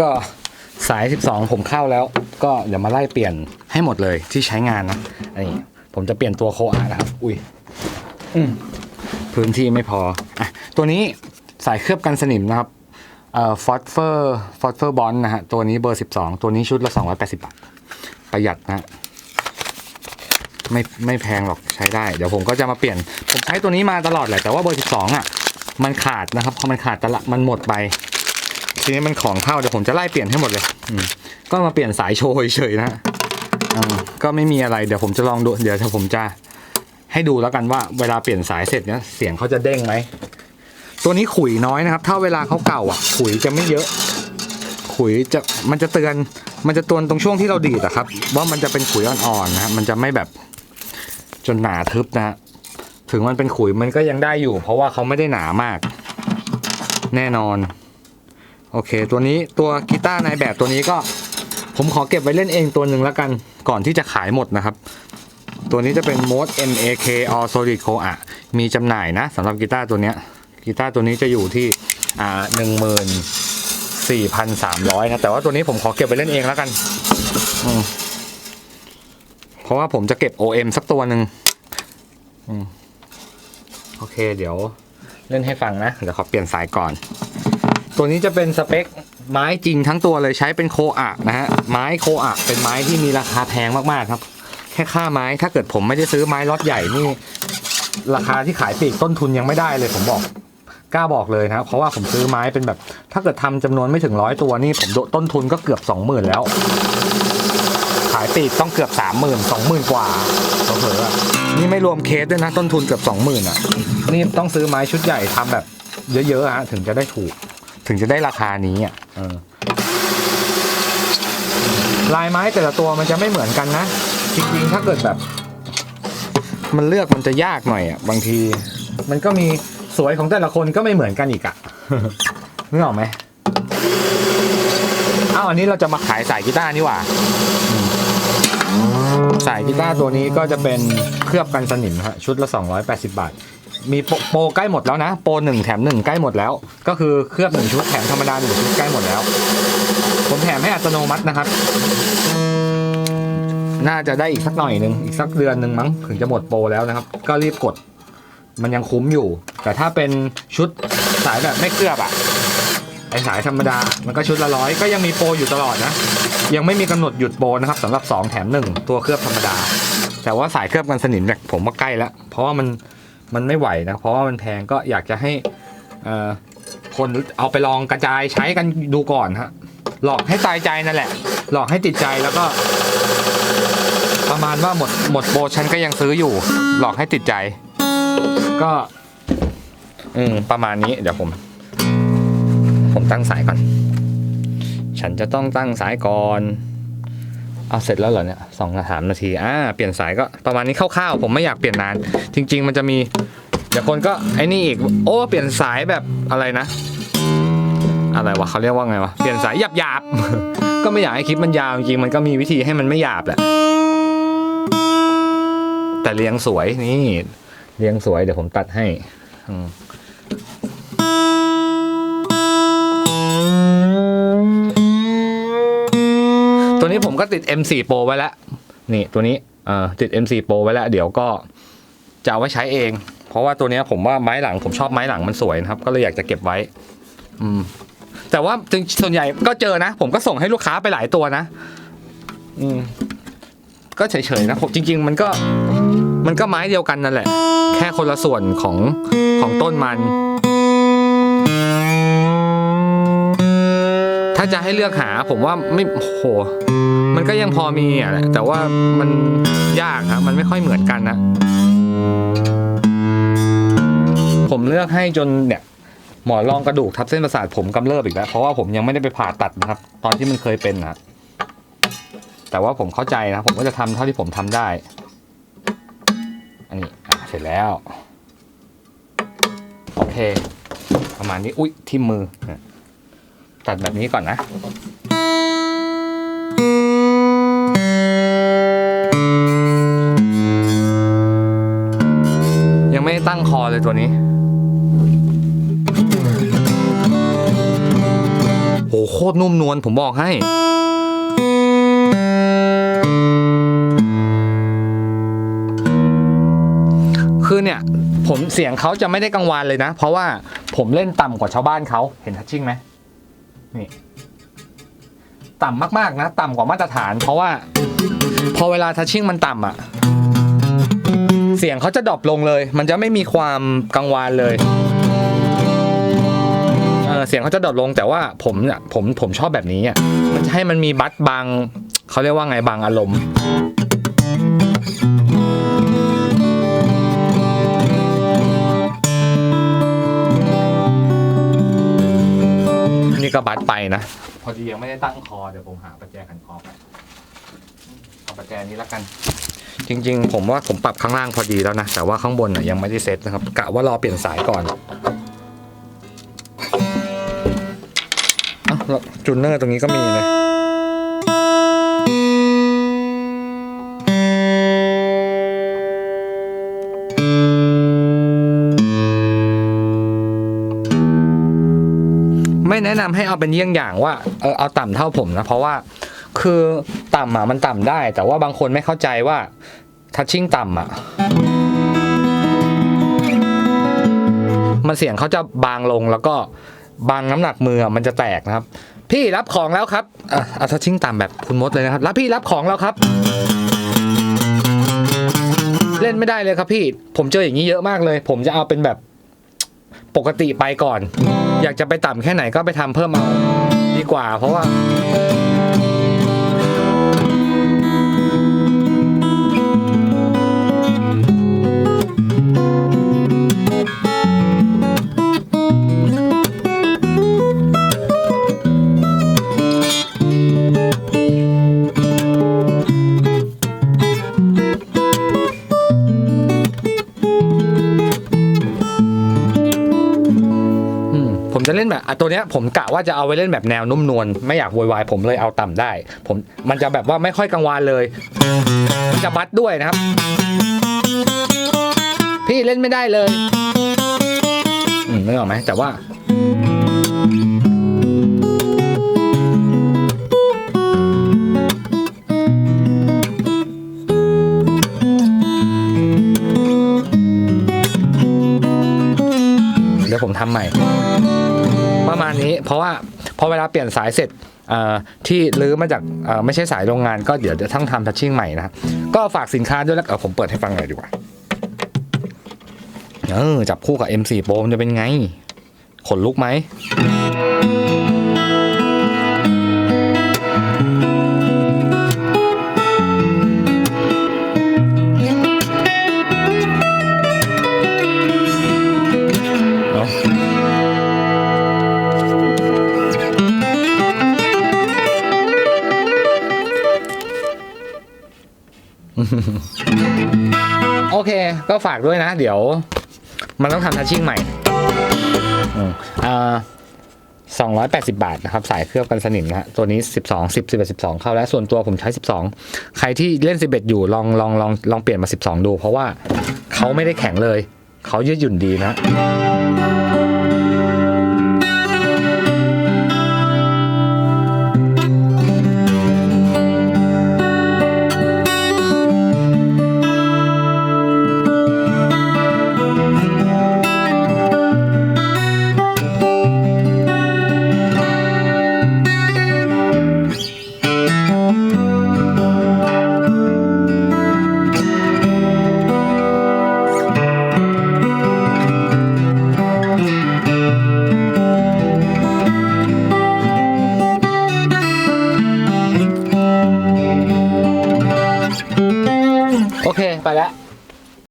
ก็สาย 12 ผมเข้าแล้ว ก็เดี๋ยวมาไล่เปลี่ยนให้หมดเลยที่ใช้งานนะอันนี้ผมจะเปลี่ยนตัวโคอานะครับ อุ้ยอืมพื้นที่ไม่พออะตัวนี้สายเคลือบกันสนิมนะครับเอ่อฟอสเฟอร์ฟอสเฟอร์บอลนะฮะตัวนี้เบอร์ 12 ตัวนี้ชุดละ 280 บาท ประหยัดนะ ไม่ไม่แพงหรอกใช้ได้ เดี๋ยวผมก็จะมาเปลี่ยน ผมใช้ตัวนี้มาตลอดแหละแต่ว่าเบอร์ 12 อะ มันขาดนะครับพอมันขาดตละมันหมดไป ทีนี้มันของเข้าเดี๋ยวผมจะไล่เปลี่ยนให้หมดเลยอืมก็มาเปลี่ยนสายโชว์เฉยๆนะอืมก็ไม่มีอะไรเดี๋ยวผมจะลองดูเดี๋ยวผมจะให้ดูแล้วกันว่าเวลาเปลี่ยนสายเสร็จเนี่ยเสียงเขาจะเด้งไหมตัวนี้ขุยน้อยนะครับ ถ้าเวลาเขาเก่าอะ ขุยจะไม่เยอะ ขุยจะมันจะเตือน มันจะเตือนตรงช่วงที่เราดีดอะครับ ว่ามันจะเป็นขุยอ่อนๆนะฮะมันจะไม่แบบจนหนาทึบนะฮะถึงมันเป็นขุยมันก็ยังได้อยู่ เพราะว่าเขาไม่ได้หนามาก แน่นอน โอเค ตัวนี้ตัวกีตาร์ในแบบตัวนี้ก็ ผมขอเก็บไว้เล่นเองตัวหนึ่งแล้วกันก่อนที่จะขายหมดนะครับ ตัวนี้จะเป็น Mode MAK All Solid c o a มีจำหน่ายนะสำหรับกีตาร์ตัวเนี้ยกีตาร์ตัวนี้จะอยู่ที่อ่าหนึ่งหมื่นสี่พันสามร้อยนะ แต่ว่าตัวนี้ผมขอเก็บไว้เล่นเองแล้วกันเพราะว่าผมจะเก็บ OM สักตัวหนึ่งอโอเค เดี๋ยวเล่นให้ฟังนะ เดี๋ยวขอเปลี่ยนสายก่อน ตัวนี้จะเป็นสเปคไม้จริงทั้งตัวเลยใช้เป็นโคอะนะฮะไม้โคอะเป็นไม้ที่มีราคาแพงมากๆครับ แค่ค่าไม้ถ้าเกิดผมไม่ได้ซื้อไม้ล็อตใหญ่นี่ราคาที่ขายปลีกต้นทุนยังไม่ได้เลยผมบอกกล้าบอกเลยนะครับเพราะว่าผมซื้อไม้เป็นแบบ ถ้าเกิดทำจำนวนไม่ถึงร้อยตัวนี่ผมต้นทุนก็เกือบสองหมื่นแล้ว ขายปลีกต้องเกือบสามหมื่นสองหมื่นกว่าเผลอๆนี่ไม่รวมเคสด้วยนะต้นทุนเกือบสองหมื่นอะนี่ต้องซื้อไม้ชุดใหญ่ทำแบบเยอะๆฮะถึงจะได้ถูก ถึงจะได้ราคานี้อะเออลายไม้แต่ละตัวมันจะไม่เหมือนกันนะ จริงๆ ถ้าเกิดแบบ มันเลือกมันจะยากหน่อยอะบางที มันก็มีสวยของแต่ละคนก็ไม่เหมือนกันอีกอะนึกออกไหมอ้าวอันนี้เราจะมาขายสายกีตาร์นี่หว่าอืมสายกีตาร์ตัวนี้ก็จะเป็นเคลือบกันสนิมฮะชุดละ 280 บาท มีโปรโปรใกล้หมดแล้วนะ โปรหนึ่งแถมหนึ่งใกล้หมดแล้ว ก็คือเคลือบหนึ่งชุดแถมธรรมดาหนึ่งชุดใกล้หมดแล้ว ผมแถมให้อัตโนมัตินะครับ น่าจะได้อีกสักหน่อยหนึ่งอีกสักเดือนหนึ่งมั้งถึงจะหมดโปรแล้วนะครับ ก็รีบกด มันยังคุ้มอยู่ แต่ถ้าเป็นชุดสายแบบไม่เคลือบอะไอสายธรรมดา มันก็ชุดละร้อยก็ยังมีโปรอยู่ตลอดนะ ยังไม่มีกำหนดหยุดโปรนะครับสำหรับ 2 แถม 1 ตัวเคลือบธรรมดา แต่ว่าสายเคลือบกันสนิมเนี่ยผมว่าใกล้แล้ว เพราะว่ามัน มันไม่ไหวนะ เพราะว่ามันแพงก็อยากจะให้เอคนเอาไปลองกระจายใช้กันดูก่อนฮะหลอกให้ตายใจนั่นแหละ หลอกให้ติดใจแล้วก็ ประมาณว่าหมดหมดโปรฉันก็ยังซื้ออยู่ หลอกให้ติดใจ ก็ อืมประมาณนี้ เดี๋ยวผม ผมตั้งสายก่อน ฉันจะต้องตั้งสายก่อน เอาเสร็จแล้วเหรอเนี่ยสองสามนาทีอ่าเปลี่ยนสายก็ประมาณนี้คร่าวๆผมไม่อยากเปลี่ยนนาน จริง ๆ มันจะมีเดี๋ยวคนก็ไอ้นี่อีกโอ้เปลี่ยนสายแบบอะไรนะ อะไรวะเขาเรียกว่าไงวะเปลี่ยนสายหยาบหยาบๆก็ไม่อยากให้คลิปมันยาวจริงๆมันก็มีวิธีให้มันไม่หยาบแหละแต่เรียงสวยนี่เรียงสวยเดี๋ยวผมตัดให้อืม ตัวนี้ผมก็ติด M4 Pro ไว้แล้ว นี่ตัวนี้เอ่อติด M4 Pro ไว้แล้ว เดี๋ยวก็จะเอาไว้ใช้เอง เพราะว่าตัวนี้ผมว่าไม้หลังผมชอบไม้หลังมันสวยนะครับ ก็เลยอยากจะเก็บไว้ อืม แต่ว่าจริงส่วนใหญ่ก็เจอนะ ผมก็ส่งให้ลูกค้าไปหลายตัวนะ อืม ก็เฉยๆนะผมจริง ๆ มันก็ มันก็ไม้เดียวกันนั่นแหละ แค่คนละส่วนของของต้นมัน ถ้าจะให้เลือกหาผมว่าไม่โห มันก็ยังพอมีอะแต่ว่ามันยากครับมันไม่ค่อยเหมือนกันนะ ผมเลือกให้จนเนี่ยหมอนรองกระดูกทับเส้นประสาทผมกำเริบอีกแล้ว เพราะว่าผมยังไม่ได้ไปผ่าตัดนะครับ ตอนที่มันเคยเป็นนะแต่ว่าผมเข้าใจนะ ผมก็จะทำเท่าที่ผมทำได้ อันนี้เสร็จแล้ว โอเค ประมาณนี้ อุ๊ยทิ่มมือ ตัดแบบนี้ก่อนนะยังไม่ได้ตั้งคอเลยตัวนี้โหโคตรนุ่มนวลผมบอกให้ คือเนี่ย ผมเสียงเขาจะไม่ได้กังวานเลยนะ เพราะว่าผมเล่นต่ำกว่าชาวบ้านเขาเห็นทัชชิ่งไหม นี่ต่ำมากๆนะ ต่ำกว่ามาตรฐาน เพราะว่า พอเวลาทัชชิ่งมันต่ำอะเสียงเขาจะดรอปลงเลย มันจะไม่มีความกังวานเลยเออเสียงเขาจะดรอปลง แต่ว่าผมเนี่ยผมผมชอบแบบนี้อะมันจะให้มันมีบัสบางเขาเรียกว่าไงบางอารมณ์ นี่ก็บัสไปนะพอดียังไม่ได้ตั้งคอเดี๋ยวผมหาประแจขันคอไปเอาประแจนี้แล้วกัน จริง ๆ ผมว่าผมปรับข้างล่างพอดีแล้วนะ แต่ว่าข้างบนน่ะยังไม่ได้เซ็ตนะครับกะว่ารอเปลี่ยนสายก่อนอ้าวแล้วจูนเนอร์ตรงนี้ก็มีนะ ไม่แนะนำให้เอาเป็นเยี่ยงอย่างว่าเออเอาต่ำเท่าผมนะ เพราะว่าคือต่ำอะมันต่ำได้ แต่ว่าบางคนไม่เข้าใจว่าทัชชิ่งต่ำอะมันเสียงเขาจะบางลงแล้วก็บางน้ำหนักมือมันจะแตกนะครับ พี่รับของแล้วครับอะเอาทัชชิ่งต่ำแบบคุณมดเลยนะครับรับพี่รับของแล้วครับ เล่นไม่ได้เลยครับพี่ ผมเจออย่างนี้เยอะมากเลย ผมจะเอาเป็นแบบ ปกติไปก่อน อยากจะไปต่ำแค่ไหนก็ไปทำเพิ่มเอาดีกว่า เพราะว่า จะเล่นแบบอะตัวเนี้ยผมกะว่าจะเอาไว้เล่นแบบแนวนุ่มนวลไม่อยากโวยวายผมเลยเอาต่ำได้ ผมมันจะแบบว่าไม่ค่อยกังวานเลยมันจะบัดด้วยนะครับ พี่เล่นไม่ได้เลยอืมนึกออกไหมแต่ว่า เดี๋ยวผมทำใหม่ ประมาณนี้เพราะว่าพอเวลาเปลี่ยนสายเสร็จที่ลื้อมาจากไม่ใช่สายโรงงานก็เดี๋ยวจะทั้งทำทัชชิ่งใหม่นะก็ฝากสินค้าด้วยแล้วเออผมเปิดให้ฟังหน่อยดีกว่าเออจับคู่กับ M4 Pro จะเป็นไง ขนลุกไหม โอเค ก็ฝากด้วยนะ เดี๋ยว มันต้องทำทัชชิ่งใหม่อ่าสองร้อยแปดสิบาทนะครับ สายเคลือบกันสนิมนะฮะตัวนี้สิบสองสิบสิบเอ็ดสิบสองเข้าแล้วส่วนตัวผมใช้สิบสองใครที่เล่นสิบเอ็ดอยู่ลองลองลองลองเปลี่ยนมาสิบสองดู เพราะว่าเขาไม่ได้แข็งเลย เขายืดหยุ่นดีนะ